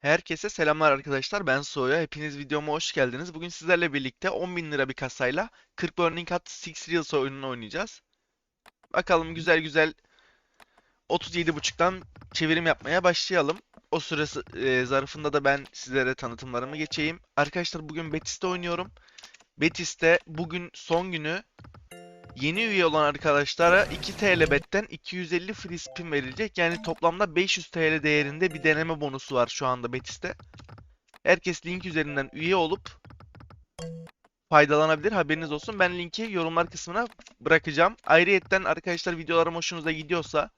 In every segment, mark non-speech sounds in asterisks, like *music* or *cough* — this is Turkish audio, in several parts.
Herkese selamlar arkadaşlar. Ben Soya. Hepiniz videoma hoş geldiniz. Bugün sizlerle birlikte 10.000 lira bir kasayla 40 Burning Hut 6 Reels oyununu oynayacağız. Bakalım güzel güzel 37.5'tan çevirim yapmaya başlayalım. O süresi e, zarfında da ben sizlere tanıtımlarımı geçeyim. Arkadaşlar bugün Betis'te oynuyorum. Betis'te bugün son günü Yeni üye olan arkadaşlara 2 TL betten 250 free spin verilecek. Yani toplamda 500 TL değerinde bir deneme bonusu var şu anda Betis'te. Herkes link üzerinden üye olup faydalanabilir. Haberiniz olsun. Ben linki yorumlar kısmına bırakacağım. Ayrıyetten arkadaşlar videolarım hoşunuza gidiyorsa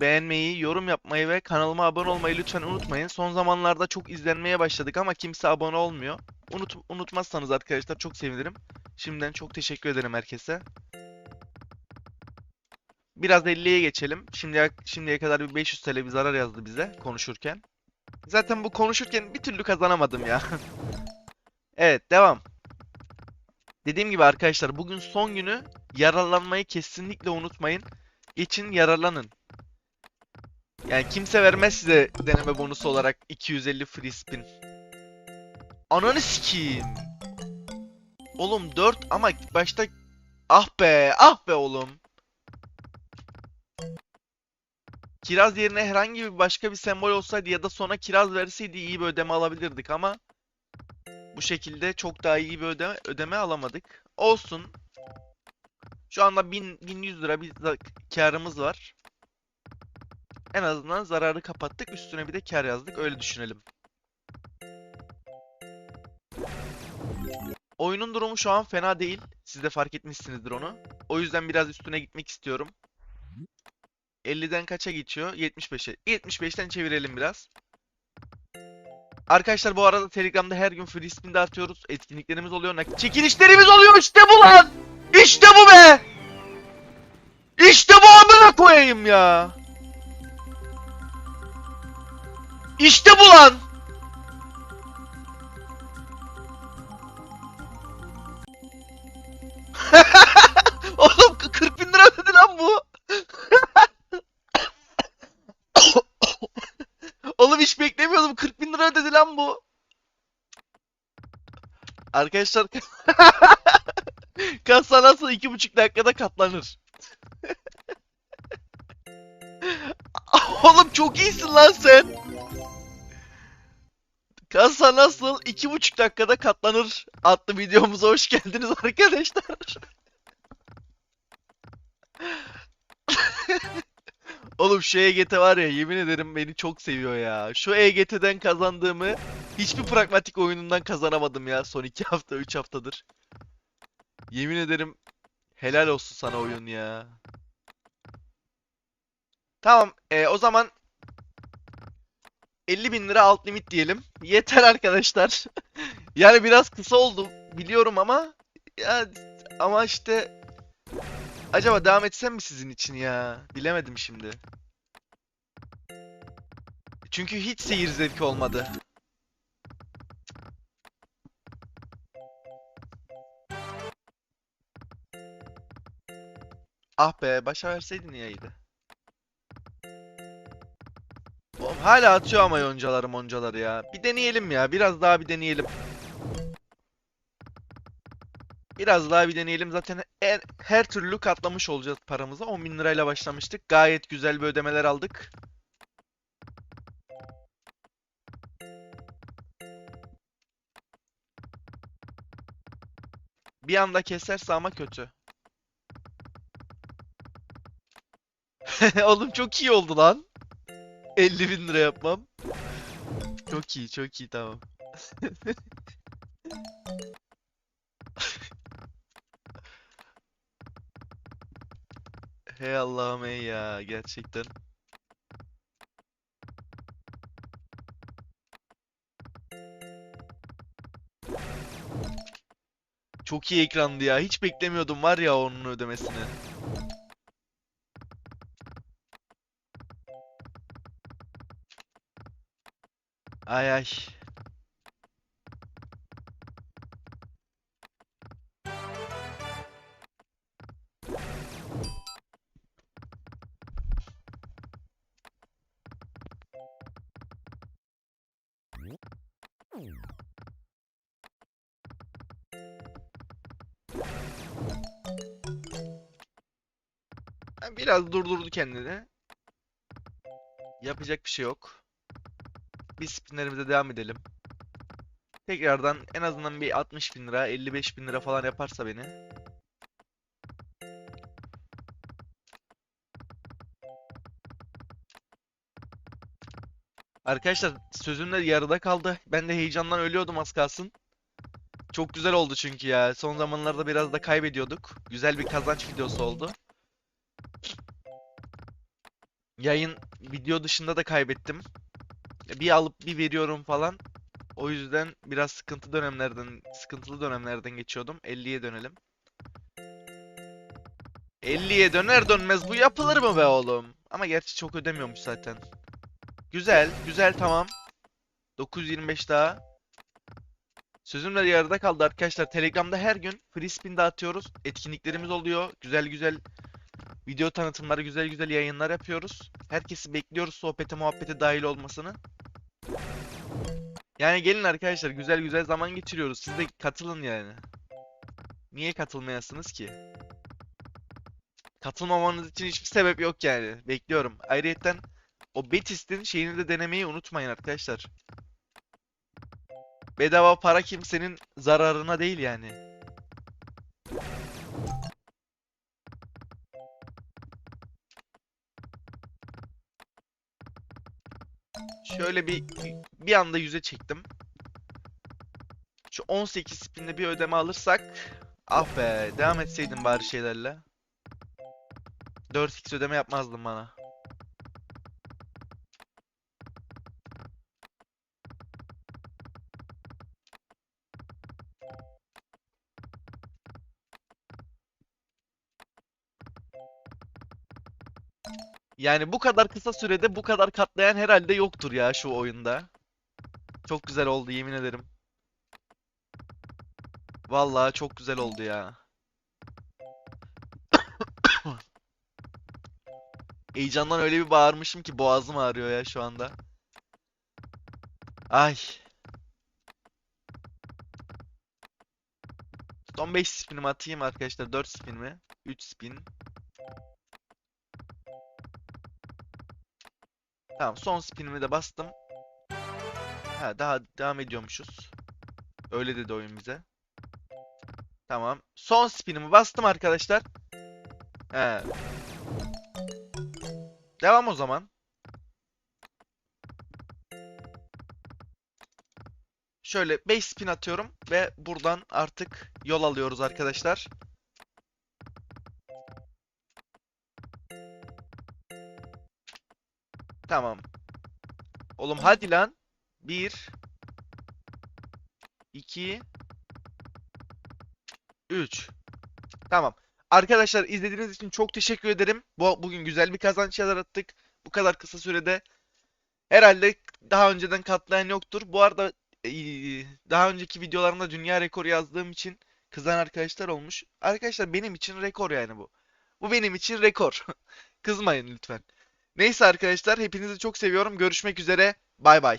beğenmeyi, yorum yapmayı ve kanalıma abone olmayı lütfen unutmayın. Son zamanlarda çok izlenmeye başladık ama kimse abone olmuyor. Unut, unutmazsanız arkadaşlar çok sevinirim. Şimdiden çok teşekkür ederim herkese. Biraz 50'ye geçelim. Şimdiye, şimdiye kadar bir 500 TL bir zarar yazdı bize konuşurken. Zaten bu konuşurken bir türlü kazanamadım ya. *laughs* evet devam. Dediğim gibi arkadaşlar bugün son günü yararlanmayı kesinlikle unutmayın. Geçin yararlanın. Yani kimse vermez size deneme bonusu olarak 250 free spin. Ananı sikeyim. Oğlum 4 ama başta ah be ah be oğlum. Kiraz yerine herhangi bir başka bir sembol olsaydı ya da sonra kiraz verseydi iyi bir ödeme alabilirdik ama bu şekilde çok daha iyi bir ödeme, ödeme alamadık. Olsun. Şu anda 1000 1100 lira bir karımız var. En azından zararı kapattık. Üstüne bir de kar yazdık. Öyle düşünelim. Oyunun durumu şu an fena değil. Siz de fark etmişsinizdir onu. O yüzden biraz üstüne gitmek istiyorum. 50'den kaça geçiyor? 75'e. 75'ten çevirelim biraz. Arkadaşlar bu arada Telegram'da her gün free spin de atıyoruz. Etkinliklerimiz oluyor. Çekilişlerimiz oluyor. İşte bu lan! İşte bu be! İşte bu amına koyayım ya! İşte bu lan! *laughs* Oğlum 40 bin lira ödedi lan bu. *laughs* Oğlum hiç beklemiyordum. 40 bin lira ödedi lan bu. Arkadaşlar *laughs* kasa nasıl iki buçuk dakikada katlanır? Oğlum çok iyisin lan sen. Kasa nasıl iki buçuk dakikada katlanır adlı videomuza hoş geldiniz *laughs* arkadaşlar. Oğlum şu EGT var ya yemin ederim beni çok seviyor ya. Şu EGT'den kazandığımı hiçbir pragmatik oyunundan kazanamadım ya son 2 hafta 3 haftadır. Yemin ederim helal olsun sana oyun ya. Tamam e, o zaman 50 bin lira alt limit diyelim. Yeter arkadaşlar. *laughs* Yani biraz kısa oldu biliyorum ama ya ama işte Acaba devam etsem mi sizin için ya? Bilemedim şimdi. Çünkü hiç seyir zevki olmadı. Ah be, başa verseydin iyiydi. Hala atıyor ama yoncaları moncaları ya. Bir deneyelim ya. Biraz daha bir deneyelim. Biraz daha bir deneyelim. Zaten her, her türlü katlamış olacağız paramızı. 10 bin lirayla başlamıştık. Gayet güzel bir ödemeler aldık. Bir anda keserse ama kötü. *laughs* Oğlum çok iyi oldu lan. 50 bin lira yapmam. Çok iyi, çok iyi tamam. Hey Allah'ım ey ya gerçekten. Çok iyi ekrandı ya. Hiç beklemiyordum var ya onun ödemesini. Ay ay. Biraz durdurdu kendini. Yapacak bir şey yok. Biz spinlerimize devam edelim. Tekrardan en azından bir 60 bin lira, 55 bin lira falan yaparsa beni. Arkadaşlar sözümler yarıda kaldı. Ben de heyecandan ölüyordum az kalsın. Çok güzel oldu çünkü ya. Son zamanlarda biraz da kaybediyorduk. Güzel bir kazanç videosu oldu. Yayın video dışında da kaybettim. Bir alıp bir veriyorum falan. O yüzden biraz sıkıntı dönemlerden, sıkıntılı dönemlerden geçiyordum. 50'ye dönelim. 50'ye döner dönmez bu yapılır mı be oğlum? Ama gerçi çok ödemiyormuş zaten. Güzel, güzel tamam. 925 daha. Sözümler yarıda kaldı arkadaşlar. Telegram'da her gün free spin dağıtıyoruz. Etkinliklerimiz oluyor. Güzel güzel video tanıtımları, güzel güzel yayınlar yapıyoruz. Herkesi bekliyoruz sohbete muhabbete dahil olmasını. Yani gelin arkadaşlar güzel güzel zaman geçiriyoruz. Siz de katılın yani. Niye katılmayasınız ki? Katılmamanız için hiçbir sebep yok yani. Bekliyorum. Ayrıyeten o Betis'in şeyini de denemeyi unutmayın arkadaşlar. Bedava para kimsenin zararına değil yani. Şöyle bir bir anda yüze çektim. Şu 18 spinde bir ödeme alırsak ah be devam etseydim bari şeylerle. 4x ödeme yapmazdım bana. Yani bu kadar kısa sürede bu kadar katlayan herhalde yoktur ya şu oyunda. Çok güzel oldu yemin ederim. Vallahi çok güzel oldu ya. *coughs* Heyecandan öyle bir bağırmışım ki boğazım ağrıyor ya şu anda. Ay. Son 5 spinimi atayım arkadaşlar. 4 spin mi? 3 spin. Tamam son spinimi de bastım. Ha daha devam ediyormuşuz. Öyle dedi oyun bize. Tamam. Son spinimi bastım arkadaşlar. He. Devam o zaman. Şöyle 5 spin atıyorum ve buradan artık yol alıyoruz arkadaşlar. Tamam. Oğlum hadi lan. 1 2 3 Tamam. Arkadaşlar izlediğiniz için çok teşekkür ederim. Bu bugün güzel bir kazanç yarattık. Bu kadar kısa sürede. Herhalde daha önceden katlayan yoktur. Bu arada eee, daha önceki videolarımda dünya rekoru yazdığım için kızan arkadaşlar olmuş. Arkadaşlar benim için rekor yani bu. Bu benim için rekor. *laughs* Kızmayın lütfen. Neyse arkadaşlar hepinizi çok seviyorum. Görüşmek üzere. Bay bay.